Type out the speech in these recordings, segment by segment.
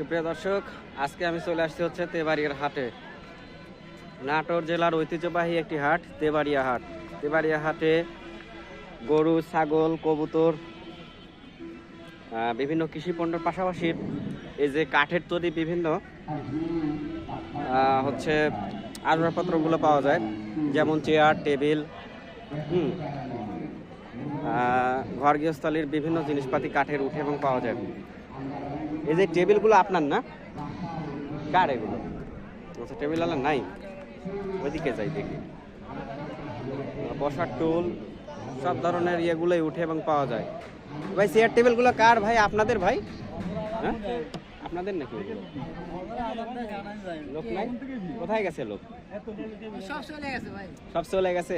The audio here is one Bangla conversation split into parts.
সুপ্রিয় দর্শক, আজকে আমি চলে আসছি হচ্ছে তেবাড়িয়ার হাটে। নাটোর জেলার ঐতিহ্যবাহী একটি হাট, তেবাড়িয়া হাট। তেবাড়িয়া হাটে গরু, ছাগল, কবুতর বিভিন্ন কৃষি পণ্যের পাশাপাশি এই যে কাঠের তৈরি বিভিন্ন হচ্ছে আসবাবপত্রগুলো পাওয়া যায়। যেমন চেয়ার, টেবিল, হুম ঘর গৃহস্থলীর বিভিন্ন জিনিসপাতি কাঠের উঠে এবং পাওয়া যায়। এই যে টেবিলগুলো আপনার না? কার এগুলো? আচ্ছা টেবিল আলার নাই। ওইদিকে যাই দেখি। বসার টুল সব ধরনের ইয়েগুলোই উঠে এবং পাওয়া যায়। ভাই চেয়ার টেবিলগুলো কার ভাই? আপনাদের ভাই? হ্যাঁ? আপনাদের নাকি? লোক নাই? কোথায় গেছে লোক? সব চলে গেছে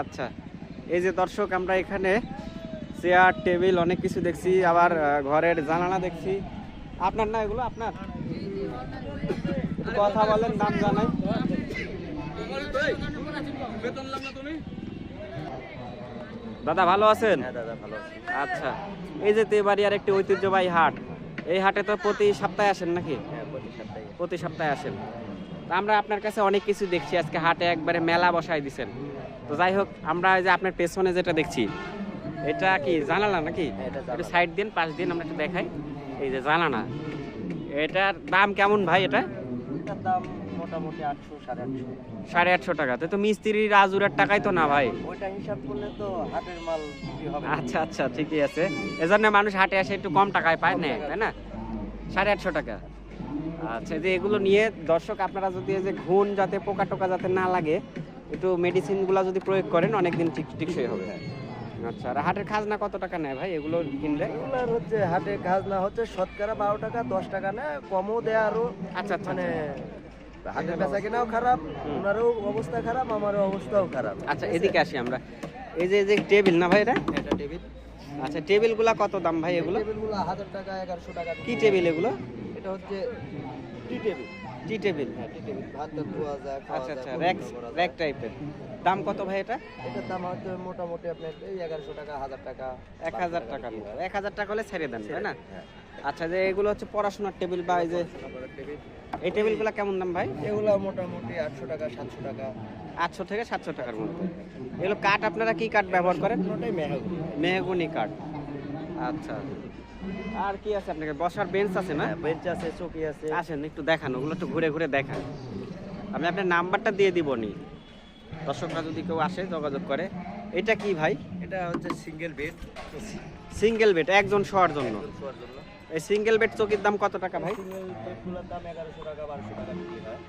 আচ্ছা। এই যে দর্শক আমরা এখানে চেয়ার টেবিল অনেক কিছু দেখছি আবার ঘরের জানালা দেখছি। আপনার না এগুলো? আপনার? কথা বলেন দাম জানাই। দাদা ভালো আছেন? হ্যাঁ আচ্ছা। এই যে তেবাড়িয়ার একটি ঐতিহ্যবাহী হাট এই হাটে তো প্রতি সপ্তাহে আসেন নাকি? হ্যাঁ প্রতি সপ্তাহে। আসেন। তো আমরা আপনার কাছে অনেক কিছু দেখছি আজকে হাটে একবারে মেলা বসাই দিছেন। তো যাই হোক আমরা এই যে আপনার পেছনে যেটা দেখছি এটা কি জানালা নাকি? হ্যাঁ, এটা সাইড দিন পাশ দিন আমরা একটু দেখাই। এই যে জানালা। এটার দাম কেমন ভাই এটা? এটার দাম মোটামুটি আটশো সাড়ে আটশো। সাড়ে আটশো টাকা। তো মিস্ত্রির রাজুরের টাকাই তো না ভাই? ওইটা হিসাব করলে তো হাটের মাল হবে আচ্ছা আচ্ছা ঠিকই আছে। এজন্য মানুষ হাটে আসে একটু কম টাকায় পায় না তাই না? সাড়ে আটশো টাকা। আচ্ছা যে এগুলো নিয়ে দর্শক আপনারা যদি যে ঘুণ যাতে পোকা টোকা যাতে না লাগে একটু মেডিসিনগুলো যদি প্রয়োগ করেন অনেকদিন ঠিক টিকসই হবে। আচ্ছা আর হাটের খাজনা কত টাকা নেয় ভাই এগুলো কিনলে? এগুলার হচ্ছে হাটে কাজ না হচ্ছে শতকরা বারো টাকা দশ টাকা না কমও দেয় আরও। আচ্ছা আচ্ছা মানে হাটের বেচা কেনাও খারাপ ওনারও অবস্থা খারাপ আমারও অবস্থাও খারাপ। আচ্ছা এদিকে আসি আমরা। এই যে এই যে টেবিল না ভাই এটা? এটা টেবিল। আচ্ছা টেবিলগুলো কত দাম ভাই এগুলো? টেবিলগুলো হাজার টাকা এগারোশো টাকা। কি টেবিল এগুলো? এটা হচ্ছে টি টেবিল। টি টেবিল। হ্যাঁ টি টেবিল। ভাত ধোয়া যায় আচ্ছা আচ্ছা র্যাক র্যাক টাইপের দাম কত ভাই এটা? এটার দাম হয়তো মোটামুটি আপনার এই এগারোশো টাকা হাজার টাকা। এক হাজার টাকার মতো। এক হাজার টাকা হলে ছেড়ে দেন তাই না? হ্যাঁ। আচ্ছা যে এগুলো হচ্ছে পড়াশোনার টেবিল বা এই যে এই টেবিলগুলো কেমন দাম ভাই? এগুলো মোটামুটি আটশো টাকা সাতশো টাকা। আটশো থেকে সাতশো টাকার মতো। এগুলো কাঠ আপনারা কি কাঠ ব্যবহার করেন? মেহাগুনি। মেহগুনি কাঠ। আচ্ছা। আর কি আছে আপনাকে? বসার বেঞ্চ আছে না? বেঞ্চ আছে চৌকি আছে। আসেন একটু দেখান ওগুলো একটু ঘুরে ঘুরে দেখান। আমি আপনার নাম্বারটা দিয়ে দিব নি। দর্শকরা যদি কেউ আসে যোগাযোগ করে। এটা কি ভাই? এটা হচ্ছে সিঙ্গেল বেড সিঙ্গেল বেড একজন শোয়ার জন্য। এই সিঙ্গেল বেড চৌকির দাম কত টাকা ভাই? সিঙ্গেল বেডগুলোর দাম এগারোশো টাকা বারোশো টাকা বিক্রি হয়।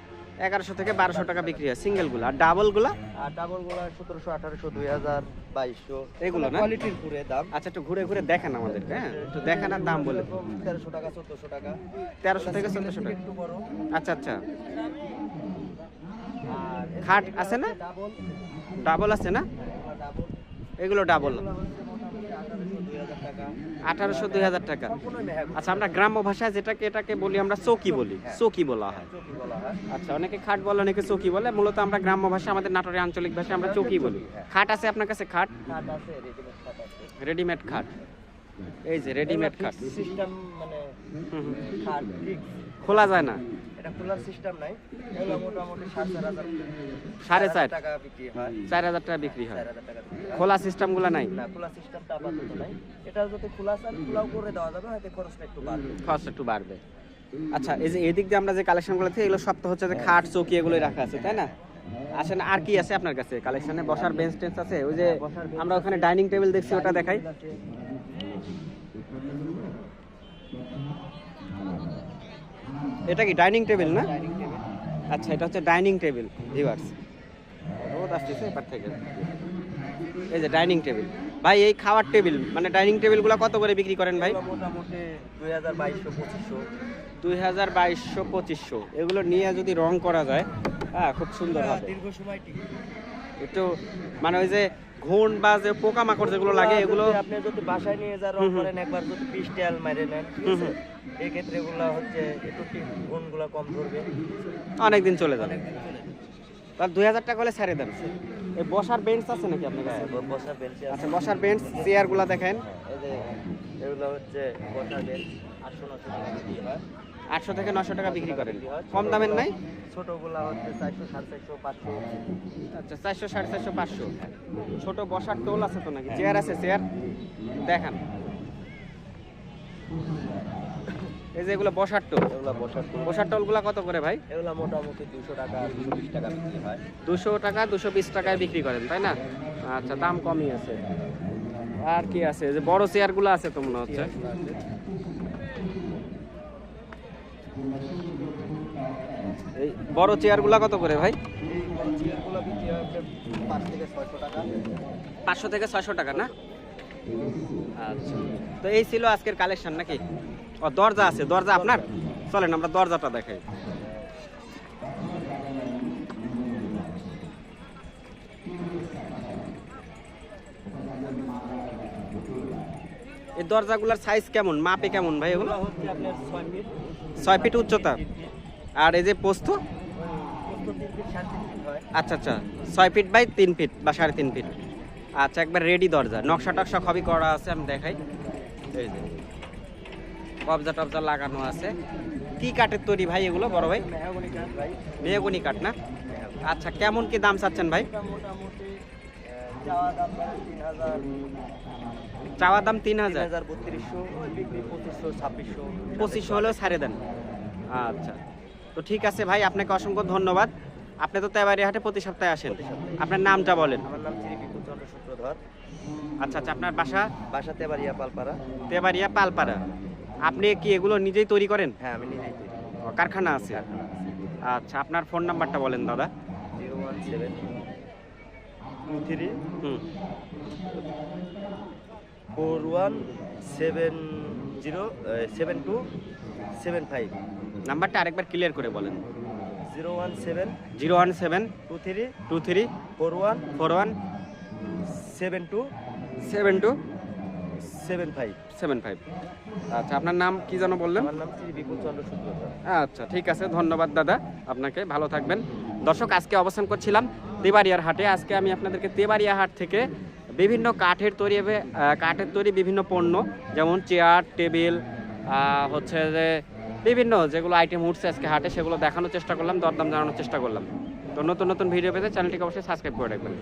এগারোশো থেকে বারোশো টাকা বিক্রি হয় সিঙ্গেলগুলো। আর ডাবলগুলো? আর ডাবলগুলো সতেরোশো আঠারোশো দুই হাজার বাইশশো। এগুলো না? কোয়ালিটির পুরে দাম। আচ্ছা একটু ঘুরে ঘুরে দেখান আমাদেরকে হ্যাঁ? একটু দেখান আর দাম বলে। তেরোশো টাকা চোদ্দশো টাকা। তেরোশো থেকে সিঙ্গেলের চোদ্দশো টাকা একটু বড়। আচ্ছা আচ্ছা। আর খাট আছে না? ডাবল ডাবল আছে না? ডাবল এগুলো ডাবল এগুলো হচ্ছে মোটামুটি আঠারোশো দুই হাজার টাকা আঠারোশো দুই হাজার টাকা। আচ্ছা আমরা গ্রাম্য ভাষায় যেটাকে এটাকে বলি আমরা চৌকি বলি। চৌকি বলা হয়। চৌকি বলা হয়। আচ্ছা অনেকে খাট বলে অনেকে চৌকি বলে। মূলত আমরা গ্রাম্য ভাষা আমাদের নাটোরের আঞ্চলিক ভাষায় আমরা চৌকি বলি। খাট আছে আপনার কাছে? খাট? রেডিমেড খাট এই যে রেডিমেড খাট। সিস্টেম মানে। খাট খোলা যায় না? এটা খোলার সিস্টেম নাই। এগুলো মোটামুটি সাড়ে চার টাকা বিক্রি হয়। চার হাজার টাকা বিক্রি হয়। হয়। খোলা সিস্টেমগুলো নাই? না খোলা সিস্টেমটা আপাতত নাই। এটা যদি খোলা চান খোলাও করে দেওয়া যাবে হয়তো খরচটা একটু বাড়বে। খরচ একটু বাড়বে। আচ্ছা এই যে এদিক দিয়ে আমরা যে কালেকশনগুলো থেকে এগুলো সব তো হচ্ছে যে খাট চৌকি এগুলোই রাখা আছে তাই না? আসেন আর কি আছে আপনার কাছে? কালেকশনে বসার বেঞ্চ টেঞ্চ আছে? ওই যে আমরা ওখানে ডাইনিং টেবিল দেখছি ওটা দেখাই। এটা কি ডাইনিং টেবিল না? আচ্ছা এটা হচ্ছে ডাইনিং টেবিল ভিউয়ার্স রোদ আসতেছে এপার থেকে। এই যে ডাইনিং টেবিল। ভাই এই খাওয়ার টেবিল মানে ডাইনিং টেবিলগুলো কত করে বিক্রি করেন ভাই? মোটামুটি দুই হাজার বাইশশো পঁচিশশো। দুই হাজার বাইশশো পঁচিশশো। এগুলো নিয়ে যদি রং করা যায় হ্যাঁ খুব সুন্দর হবে। দীর্ঘ সময় টিকে। একটু মানে ওই যে ঘুণ বা যে পোকামাকড় যেগুলো লাগে এগুলো আপনি যদি বাসায় নিয়ে যা রং। করেন একবার যদি বিশ টেল মারে নেন। এই ক্ষেত্রে এগুলো হচ্ছে একটু গুণগুলো কম ধরবে। অনেক দিন চলে যাবে। অনেকদিন চলে যাবে। তাহলে দুই হাজার টাকা হলে ছেড়ে দেন। এই বসার বেঞ্চ আছে নাকি আপনার কাছে? হ্যাঁ বসার বেঞ্চি আছে। আচ্ছা বসার বেঞ্চ চেয়ারগুলো দেখেন। এই যে এগুলো হচ্ছে বসার বেঞ্চ আটশো থেকে নশো টাকা বিক্রি করেন। কম দামের নাই? ছোটগুলা হচ্ছে চারশো সাড়ে চারশো পাঁচশো। আচ্ছা চারশো সাড়ে চারশো পাঁচশো। ছোট বসার টোল আছে তো নাকি? চেয়ার আছে চেয়ার? দেখান। এই যে এগুলো বসার টোল। এগুলো বসার বসার টোলগুলো কত করে ভাই? এগুলো মোটামুটি দুশো টাকা দুশো বিশ টাকা বিক্রি হয়। দুশো টাকা দুশো বিশ টাকায় বিক্রি করেন তাই না? আচ্ছা দাম কমই আছে। আর কি আছে? যে বড় চেয়ারগুলো আছে তো মনে হচ্ছে। এই বড় চেয়ারগুলো কত করে ভাই? পাঁচশো থেকে ছয়শো টাকা না? আচ্ছা। তো এই ছিল আজকের কালেকশন নাকি? ও, দরজা আছে, দরজা আপনার? চলেন আমরা দরজাটা দেখাই। এই দরজাগুলোর সাইজ কেমন? মাপে কেমন ভাই এগুলো? ছয় ফিট উচ্চতা? আর এই যে পোস্ত? আচ্ছা আচ্ছা। ছয় ফিট বাই তিন ফিট বা সাড়ে তিন ফিট আচ্ছা একবার রেডি দরজা। নকশা টকশা সবই করা আছে আমি দেখাই। এই যে। কবজা টবজা লাগানো আছে। কি কাঠের তৈরি ভাই এগুলো বড় ভাই? মেহগনি কাঠ না? আচ্ছা কেমন কি দাম চাচ্ছেন ভাই? মোটামুটি চাওয়া দাম তিন হাজার। চাওয়া দাম তিন হাজার? হাজার বত্রিশশো বিক্রি পঁচিশশো ছাব্বিশশো। পঁচিশশো হলেও ছাড়ে দেন। আচ্ছা। তো ঠিক আছে ভাই আপনাকে অসংখ্য ধন্যবাদ। আপনি তো তেবারি হাটে প্রতি সপ্তাহে আসেন। আপনার নামটা বলেন। আমার নাম চিরিপিকু চন্দ্র সূত্রধর আচ্ছা আচ্ছা আপনার বাসা? বাসাতে বাড়িয়া পালপাড়া। তেবারিয়া পালপাড়া। আপনি কি এগুলো নিজেই তৈরি করেন? হ্যাঁ আমি নিজেই তৈরি কারখানা আছে। আচ্ছা আপনার ফোন নাম্বারটা বলেন দাদা। Zero one seven two three four one seven zero seven two seven five. নাম্বারটা আরেকবার ক্লিয়ার করে বলেন। Zero one seven zero one seven two three two three four one four one seven two seven two seven five. Seven five. আচ্ছা আপনার নাম কি যেন বললেন? আমার নাম শ্রী বিপুল চন্দ্র সূত্রধর আচ্ছা ঠিক আছে ধন্যবাদ দাদা আপনাকে ভালো থাকবেন। দর্শক আজকে অবস্থান করছিলাম তেবাড়িয়ার হাটে। আজকে আমি আপনাদেরকে তেবাড়িয়া হাট থেকে বিভিন্ন কাঠের তৈরি কাঠের তৈরি বিভিন্ন পণ্য, যেমন চেয়ার টেবিল হচ্ছে যে বিভিন্ন যেগুলো আইটেম উঠছে আজকে হাটে, সেগুলো দেখানোর চেষ্টা করলাম, দরদাম জানানোর চেষ্টা করলাম। তো নতুন নতুন ভিডিও পেতে চ্যানেলটিকে অবশ্যই সাবস্ক্রাইব করে রাখবেন।